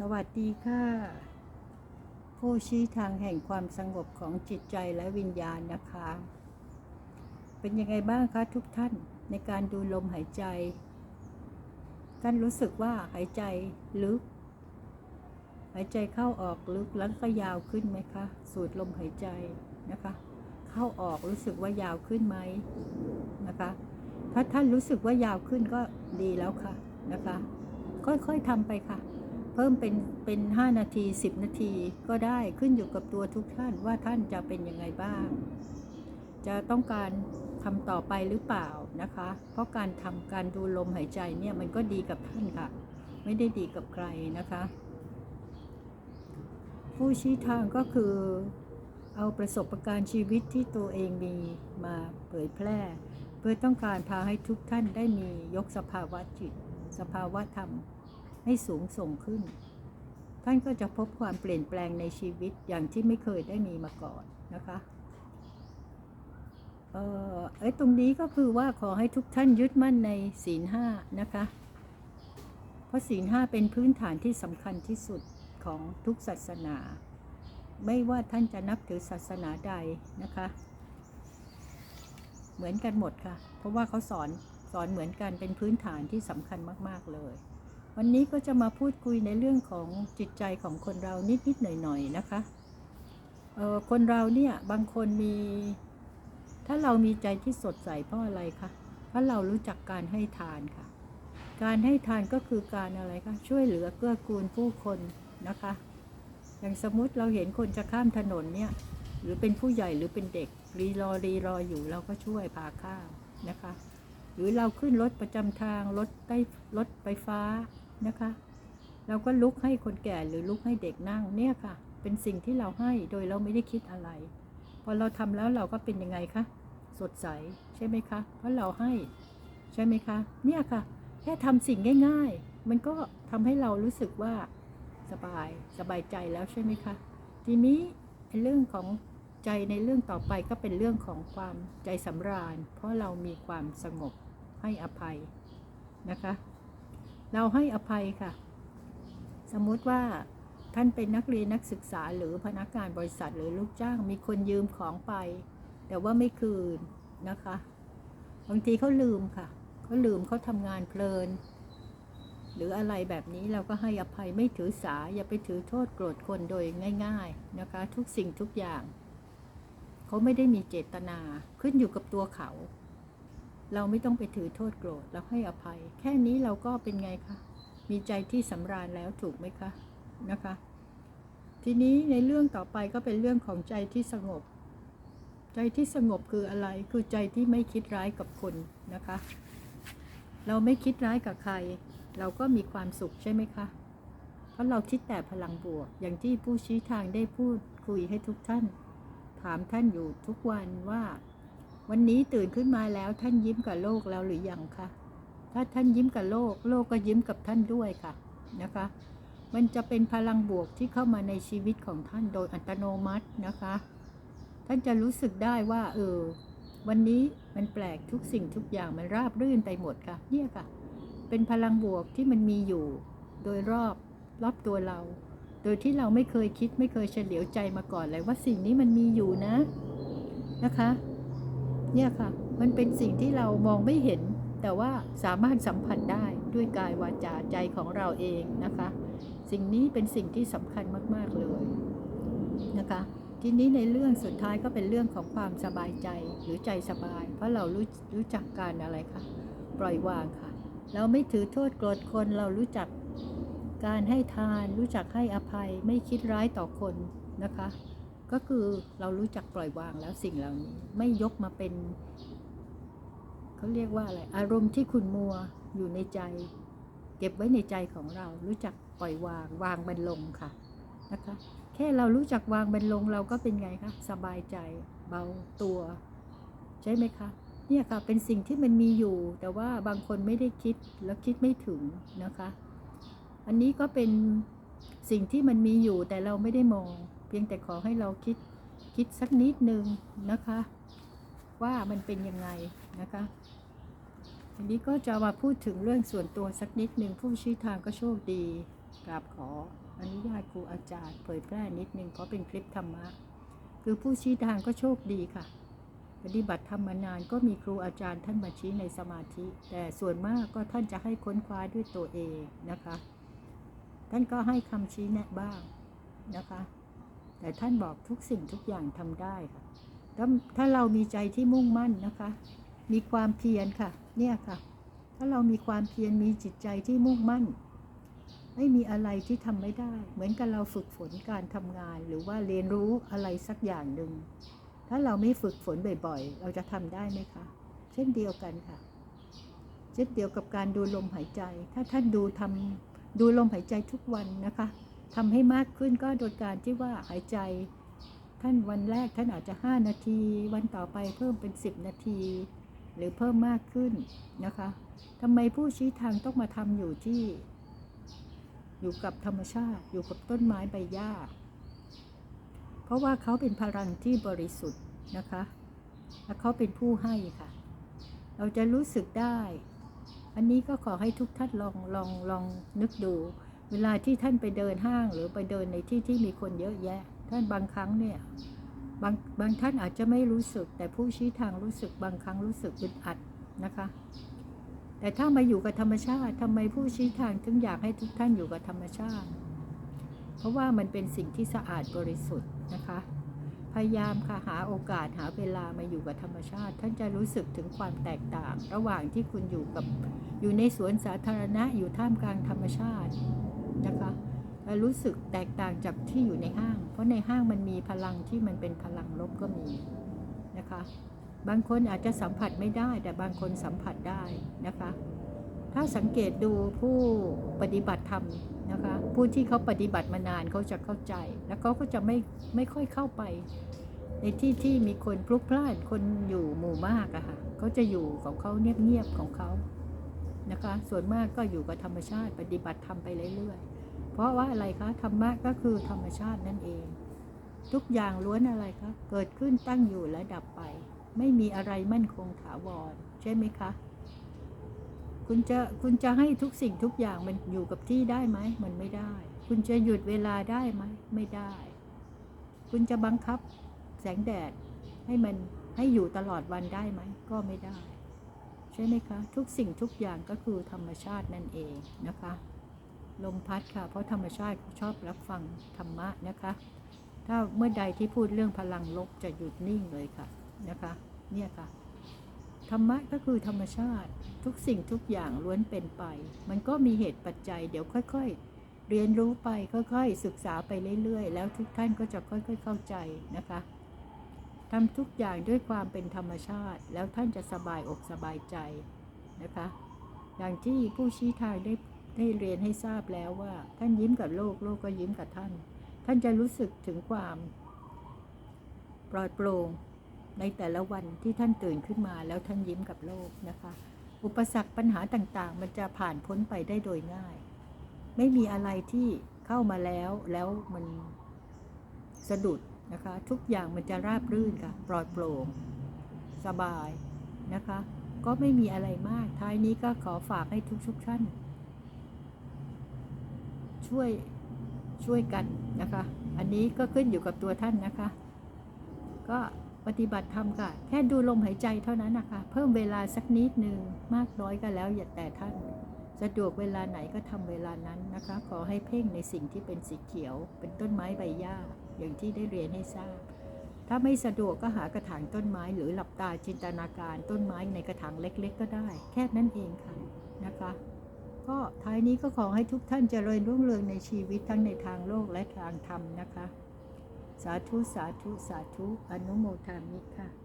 สวัสดีค่ะ ผู้ชี้ทางแห่งความสงบของจิตใจและวิญญาณนะคะ เป็นยังไงบ้างคะทุกท่านในการดูลมหายใจ ท่านรู้สึกว่าหายใจลึก หายใจเข้าออกลึกแล้วก็ยาวขึ้นไหมคะ สูดลมหายใจนะคะ เข้าออกรู้สึกว่ายาวขึ้นไหมนะคะ ถ้าท่านรู้สึกว่ายาวขึ้นก็ดีแล้วค่ะนะคะ ค่อยๆทำไปค่ะ เพิ่มเป็นเป็น 5 นาที 10 นาทีก็ได้ขึ้นอยู่กับตัวทุกท่านว่าท่านจะเป็นยังไงบ้าง จะต้องการทำต่อไปหรือเปล่านะคะ เพราะการทำการดูลมหายใจเนี่ยมันก็ดีกับท่านค่ะ ไม่ได้ดีกับใครนะคะ ผู้ชี้ทางก็คือเอาประสบะการณ์ชีวิตที่ตัวเองมีมาเผยแพร่ เพื่อต้องการพาให้ทุกท่านได้มียกสภาวะจิต สภาวะธรรม ให้สูงส่งขึ้น ท่านก็จะพบความเปลี่ยนแปลงในชีวิตอย่างที่ไม่เคยได้มีมาก่อนนะคะเออไอ้ตรงนี้ก็คือว่าขอให้ทุกท่านยึดมั่นในศีลห้านะคะ เพราะศีลห้าเป็นพื้นฐานที่สำคัญที่สุดของทุกศาสนา ไม่ว่าท่านจะนับถือศาสนาใดนะคะ เหมือนกันหมดค่ะ เพราะว่าเขาสอนสอนเหมือนกันเป็นพื้นฐานที่สำคัญมาก ๆ เลย วันนี้ก็จะมาพูดคุยในเรื่องของจิตใจของคนเรานิดๆหน่อยๆนะคะเออคนเราเนี่ยบางคนมี ถ้าเรามีใจที่สดใสเพราะอะไรคะเพราะเรารู้จักการให้ทานค่ะ การให้ทานก็คือการอะไรคะช่วยเหลือเกื้อกูลผู้คนนะคะ อย่างสมมุติเราเห็นคนจะข้ามถนนเนี่ยหรือเป็นผู้ใหญ่หรือเป็นเด็กรีรอรีรออยู่เราก็ช่วยพาข้ามนะคะ หรือเราขึ้นรถประจำทางรถใต้รถไฟฟ้า นะคะ เราก็ลุกให้คนแก่หรือลุกให้เด็กนั่งเนี่ยค่ะ เป็นสิ่งที่เราให้โดยเราไม่ได้คิดอะไร พอเราทำแล้วเราก็เป็นยังไงคะสดใสใช่ไหมคะ เพราะเราให้ใช่ไหมคะ เนี่ยค่ะ แค่ทำสิ่งง่าย ๆ มันก็ทำให้เรารู้สึกว่าสบายสบายใจแล้วใช่ไหมคะ ทีนี้ในเรื่องของใจในเรื่องต่อไปก็เป็นเรื่องของความใจสำราญ เพราะเรามีความสงบให้อภัยนะคะ เราให้อภัยค่ะ สมมุติว่าท่านเป็นนักเรียนนักศึกษาหรือพนักงานบริษัทหรือลูกจ้างมีคนยืมของไป แต่ว่าไม่คืนนะคะบางทีเขาลืมค่ะเขาลืมเขาทำงานเพลิน หรืออะไรแบบนี้เราก็ให้อภัยไม่ถือสาอย่าไปถือโทษโกรธคนโดยง่าย ๆนะคะ ทุกสิ่งทุกอย่าง เขาไม่ได้มีเจตนาขึ้นอยู่กับตัวเขา เราไม่ต้องไปถือโทษโกรธเราให้อภัย แค่นี้เราก็เป็นไงคะมีใจที่สำราญแล้วถูกไหมคะนะคะ ทีนี้ในเรื่องต่อไปก็เป็นเรื่องของใจที่สงบ ใจที่สงบคืออะไร คือใจที่ไม่คิดร้ายกับคนนะคะ เราไม่คิดร้ายกับใคร เราก็มีความสุขใช่ไหมคะเพราะเราคิดแต่พลังบวก อย่างที่ผู้ชี้ทางได้พูดคุยให้ทุกท่าน ถามท่านอยู่ทุกวันว่า วันนี้ตื่นขึ้นมาแล้วท่านยิ้มกับโลกแล้วหรือยังคะ ถ้าท่านยิ้มกับโลก โลกก็ยิ้มกับท่านด้วยค่ะนะคะ มันจะเป็นพลังบวกที่เข้ามาในชีวิตของท่านโดยอัตโนมัตินะคะ ท่านจะรู้สึกได้ว่า เออ วันนี้มันแปลกทุกสิ่งทุกอย่างมันราบรื่นไปหมดค่ะ เนี่ยค่ะ เป็นพลังบวกที่มันมีอยู่ โดยรอบรอบตัวเรา โดยที่เราไม่เคยคิดไม่เคยเฉลียวใจมาก่อนเลยว่าสิ่งนี้มันมีอยู่นะนะคะ เนี่ยค่ะ มันเป็นสิ่งที่เรามองไม่เห็น แต่ว่าสามารถสัมผัสได้ด้วยกายวาจาใจของเราเองนะคะ สิ่งนี้เป็นสิ่งที่สำคัญมาก ๆ เลยนะคะทีนี้ในเรื่องสุดท้ายก็เป็นเรื่องของความสบายใจหรือใจสบาย เพราะเรารู้รู้จักการอะไรคะปล่อยวางค่ะ เราไม่ถือโทษโกรธคนเรารู้จักการให้ทาน รู้จักให้อภัย ไม่คิดร้ายต่อคนนะคะ ก็คือเรารู้จักปล่อยวางแล้วสิ่งเหล่านี้ ไม่ยกมาเป็นเขาเรียกว่าอะไร อารมณ์ที่คุณมัวอยู่ในใจ เก็บไว้ในใจของเรา รู้จักปล่อยวางวางมันลงค่ะนะคะ แค่เรารู้จักวางมันลงเราก็เป็นไงคะสบายใจเบาตัว ใช่ไหมคะเนี่ยค่ะเป็นสิ่งที่มันมีอยู่ แต่ว่าบางคนไม่ได้คิดแล้วคิดไม่ถึงนะคะ อันนี้ก็เป็นสิ่งที่มันมีอยู่แต่เราไม่ได้มอง เพียงแต่ขอให้เราคิดคิดสักนิดนึงนะคะ ว่ามันเป็นยังไงนะคะอันนี้ก็จะมาพูดถึงเรื่องส่วนตัวสักนิดหนึ่งผู้ชี้ทางก็โชคดีกราบขออนุญาตครูอาจารย์เผยแพร่นิดนึงเพราะเป็นคลิปธรรมะ คือผู้ชี้ทางก็โชคดีค่ะปฏิบัติธรรมมานานก็มีครูอาจารย์ท่านมาชี้ในสมาธิ แต่ส่วนมากก็ท่านจะให้ค้นคว้าด้วยตัวเองนะคะ ท่านก็ให้คำชี้แนะบ้างนะคะ แต่ท่านบอกทุกสิ่งทุกอย่างทำได้ค่ะถ้าถ้าเรามีใจที่มุ่งมั่นนะคะ มีความเพียรค่ะ เนี่ยค่ะ ถ้าเรามีความเพียรมีจิตใจที่มุ่งมั่น ไม่มีอะไรที่ทำไม่ได้ เหมือนกับเราฝึกฝนการทำงาน หรือว่าเรียนรู้อะไรสักอย่างหนึ่ง ถ้าเราไม่ฝึกฝนบ่อยๆ เราจะทำได้ไหมคะ เช่นเดียวกันค่ะ เช่นเดียวกับการดูลมหายใจ ถ้าท่านดูทำดูลมหายใจทุกวันนะคะ ทำให้มากขึ้นก็โดยการที่ว่าหายใจ ท่านวันแรกท่านอาจจะ 5 นาที วันต่อไปเพิ่มเป็น 10 นาที หรือเพิ่มมากขึ้นนะคะทำไมผู้ชี้ทางต้องมาทำอยู่ที่ อยู่กับธรรมชาติอยู่กับต้นไม้ใบหญ้า เพราะว่าเขาเป็นพลังที่บริสุทธิ์นะคะ และเขาเป็นผู้ให้ค่ะ เราจะรู้สึกได้ อันนี้ก็ขอให้ทุกท่านลองลองลองนึกดู เวลาที่ท่านไปเดินห้างหรือไปเดินในที่ที่มีคนเยอะแยะ ท่านบางครั้งเนี่ยบางบางท่านอาจจะไม่รู้สึก แต่ผู้ชี้ทางรู้สึกบางครั้งรู้สึกอึดอัดนะคะ แต่ถ้ามาอยู่กับธรรมชาติทำไมผู้ชี้ทางถึงอยากให้ทุกท่านอยู่กับธรรมชาติ เพราะว่ามันเป็นสิ่งที่สะอาดบริสุทธิ์นะคะ พยายามค่ะหาโอกาสหาเวลามาอยู่กับธรรมชาติ ท่านจะรู้สึกถึงความแตกต่าง ระหว่างที่คุณอยู่กับอยู่ในสวนสาธารณะอยู่ท่ามกลางธรรมชาติ นะคะรู้สึกแตกต่างจากที่อยู่ในห้าง เพราะในห้างมันมีพลังที่มันเป็นพลังลบก็มีนะคะ บางคนอาจจะสัมผัสไม่ได้ แต่บางคนสัมผัสได้นะคะ ถ้าสังเกตดูผู้ปฏิบัติธรรมนะคะ ผู้ที่เขาปฏิบัติมานานเขาจะเข้าใจ แล้วเขาก็จะไม่ไม่ค่อยเข้าไป ในที่ที่มีคนพลุกพล่านคนอยู่หมู่มากอะค่ะเขาจะอยู่ของเขาเงียบๆของเขานะคะ ส่วนมากก็อยู่กับธรรมชาติปฏิบัติธรรมไปเรื่อยๆ เพราะว่าอะไรคะธรรมะก็คือธรรมชาตินั่นเอง ทุกอย่างล้วนอะไรคะเกิดขึ้นตั้งอยู่และดับไป ไม่มีอะไรมั่นคงถาวร ใช่ไหมคะ คุณจะคุณจะให้ทุกสิ่งทุกอย่างมันอยู่กับที่ได้ไหมมันไม่ได้ คุณจะหยุดเวลาได้ไหมไม่ได้ คุณจะบังคับแสงแดดให้มันให้อยู่ตลอดวันได้ไหมก็ไม่ได้ ใช่ไหมคะ ทุกสิ่งทุกอย่างก็คือธรรมชาตินั่นเองนะคะ ลมพัดค่ะ เพราะธรรมชาติชอบรับฟังธรรมะนะคะ ถ้าเมื่อใดที่พูดเรื่องพลังลบจะหยุดนิ่งเลยค่ะนะคะ เนี่ยค่ะ ธรรมะก็คือธรรมชาติทุกสิ่งทุกอย่างล้วนเป็นไป มันก็มีเหตุปัจจัย เดี๋ยวค่อย ๆ เรียนรู้ไปค่อย ๆ ศึกษาไปเรื่อย ๆ แล้วทุกท่านก็จะค่อย ๆ เข้าใจนะคะทำทุกอย่างด้วยความเป็นธรรมชาติ แล้วท่านจะสบายอกสบายใจนะคะ อย่างที่ผู้ชี้ทางได้ ได้เรียนให้ทราบแล้วว่า ท่านยิ้มกับโลก โลกก็ยิ้มกับท่าน ท่านจะรู้สึกถึงความปลอดโปร่งในแต่ละวันที่ท่านตื่นขึ้นมาแล้วท่านยิ้มกับโลกนะคะ อุปสรรคปัญหาต่างๆ มันจะผ่านพ้นไปได้โดยง่าย ไม่มีอะไรที่เข้ามาแล้วแล้วมันสะดุดนะคะ ทุกอย่างมันจะราบรื่นค่ะ ปลอดโปร่งสบายนะคะ ก็ไม่มีอะไรมาก ท้ายนี้ก็ขอฝากให้ทุกๆท่าน ช่วยช่วยกันนะคะ อันนี้ก็ขึ้นอยู่กับตัวท่านนะคะ ก็ปฏิบัติธรรมค่ะแค่ดูลมหายใจเท่านั้นนะคะ เพิ่มเวลาสักนิดหนึ่งมากน้อยก็แล้วอย่าแต่ท่าน สะดวกเวลาไหนก็ทำเวลานั้นนะคะ ขอให้เพ่งในสิ่งที่เป็นสีเขียว เป็นต้นไม้ใบหญ้า อย่างที่ได้เรียนให้ทราบ ถ้าไม่สะดวกก็หากระถางต้นไม้หรือหลับตาจินตนาการต้นไม้ในกระถางเล็ก ๆ ก็ได้ แค่นั้นเองค่ะนะคะ ก็ท้ายนี้ก็ขอให้ทุกท่านเจริญรุ่งเรืองในชีวิตทั้งในทางโลกและทางธรรมนะคะ สาธุ สาธุ สาธุ อนุโมทามิค่ะ